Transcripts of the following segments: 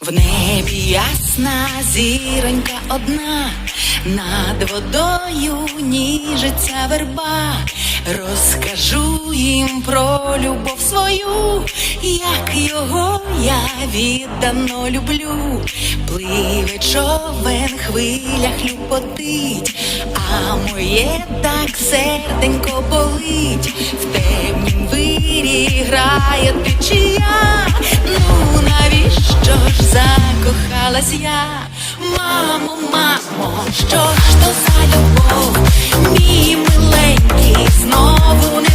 В небі ясна зіронька одна, над водою ніжиться верба. Розкажу їм про любов свою, як його я віддано люблю. Пливе човен, хвилях люботить, а моє так серденько болить, в темнім вирі грає течія. Ну навіщо ж закохалась я? Мамо, мамо, що ж то за любов? Мій миленький знову не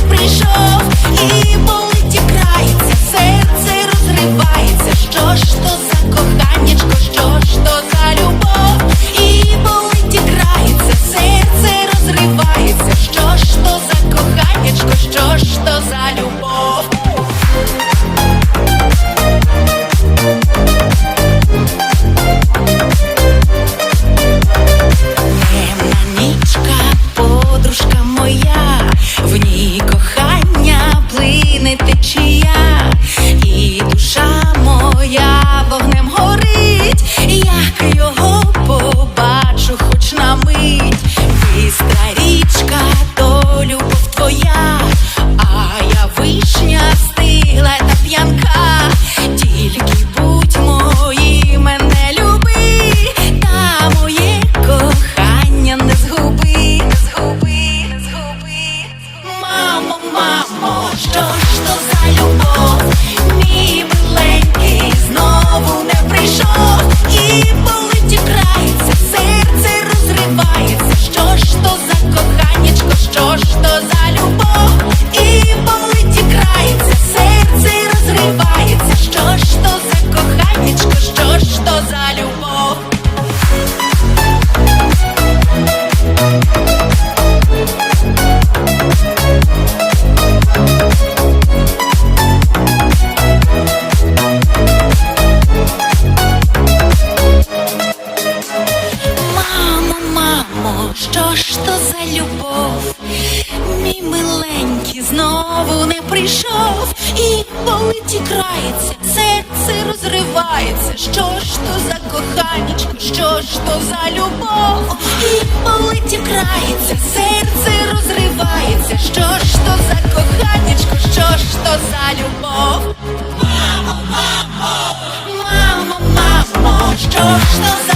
Мамо, що ж то за любов? Що за любов? Мій миленький знову не прийшов і болить і крається, серце розривається. Що ж то за коханечко, що ж то за любов? І болить і крається, серце розривається. Що ж то за коханечко, що ж то за любов? Мамо, мамо, мамо, що ж то за